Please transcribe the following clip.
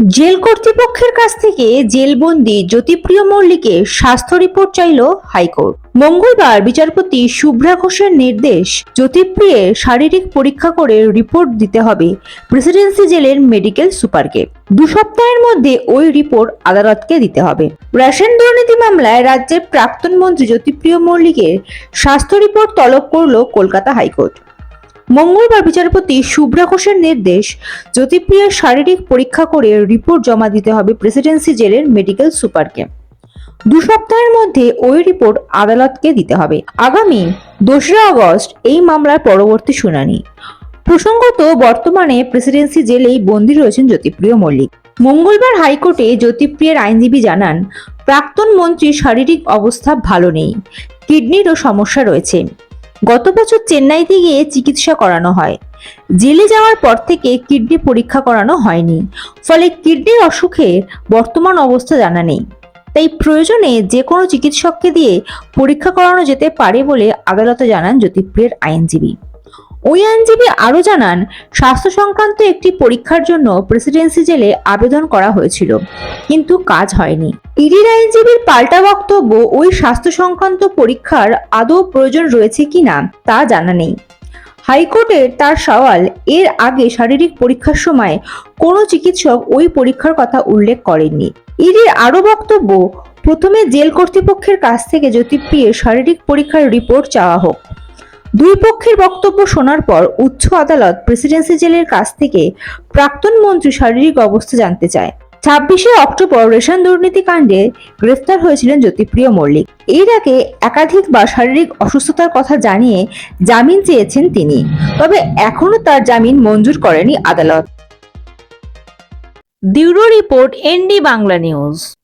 Jail কর্তৃপক্ষের কাছ থেকে জেলবন্দি জ্যোতিপ্রিয় মল্লিকের স্বাস্থ্য রিপোর্ট চাইল হাইকোর্ট। মঙ্গলবার বিচারপতি শুভ্রা ঘোষের নির্দেশ জ্যোতিপ্রিয়ের শারীরিক পরীক্ষা করে রিপোর্ট দিতে হবে প্রেসিডেন্সি জেলের মেডিকেল সুপারকে। দু সপ্তাহের মধ্যে ওই রিপোর্ট আদালতকে দিতে হবে। রেশন দুর্নীতি মামলায় রাজ্যের প্রাক্তন মন্ত্রী জ্যোতিপ্রিয় মল্লিকের স্বাস্থ্য রিপোর্ট তলব করল কলকাতা হাইকোর্ট। মঙ্গলবার বিচারপতি শুভ্রা ঘোষের নির্দেশ, জ্যোতিপ্রিয়ার শারীরিক পরীক্ষা করে রিপোর্ট জমা দিতে হবে প্রেসিডেন্সি জেলের মেডিকেল সুপারকে। দু সপ্তাহের মধ্যে ওই রিপোর্ট আদালতকে দিতে হবে। আগামী দোসরা আগস্ট এই মামলার পরবর্তী শুনানি। প্রসঙ্গত, বর্তমানে প্রেসিডেন্সি জেলেই বন্দী রয়েছেন জ্যোতিপ্রিয় মল্লিক। মঙ্গলবার হাইকোর্টে জ্যোতিপ্রিয়ের আইনজীবী জানান, প্রাক্তন মন্ত্রীর শারীরিক অবস্থা ভালো নেই, কিডনিরও সমস্যা রয়েছে। গত বছর চেন্নাইতে গিয়ে চিকিৎসা করানো হয়। জেলে যাওয়ার পর থেকে কিডনি পরীক্ষা করানো হয়নি। ফলে কিডনির অসুখের বর্তমান অবস্থা জানা নেই। তাই প্রয়োজনে যে কোনো চিকিৎসককে দিয়ে পরীক্ষা করানো যেতে পারে বলে আদালতে জানান জ্যোতিপ্রিয়ের আইনজীবী। ওই আইনজীবী আরও জানান স্বাস্থ্য সংক্রান্ত একটি পরীক্ষার জন্য প্রেসিডেন্সি জেলে আবেদন করা হয়েছিল, কিন্তু কাজ হয়নি। ইডির আইনজীবীর পাল্টা বক্তব্য ওই স্বাস্থ্য সংক্রান্ত পরীক্ষার আদৌ প্রয়োজন রয়েছে কিনা তা জানা নেই। হাইকোর্টের তার সওয়াল, এর আগে শারীরিক পরীক্ষার সময় কোনো চিকিৎসক ওই পরীক্ষার কথা উল্লেখ করেননি। ইডির আরও বক্তব্য, প্রথমে জেল কর্তৃপক্ষের কাছ থেকে জ্যোতিপ্রিয়ের শারীরিক পরীক্ষার রিপোর্ট চাওয়া হোক। দুই পক্ষের বক্তব্য শোনার পর উচ্চ আদালত প্রেসিডেন্সি জেলের কাছ থেকে প্রাক্তন মন্ত্রী শারীরিক অবস্থা জানতে চায়। ছাব্বিশে অক্টোবর রেশন দুর্নীতি কাণ্ডে গ্রেফতার হয়েছিলেন জ্যোতিপ্রিয় মল্লিক। এর আগে একাধিকবার শারীরিক অসুস্থতার কথা জানিয়ে জামিন চেয়েছেন তিনি, তবে এখনও তার জামিন মঞ্জুর করেনি আদালত। Bureau report ND Bangla news.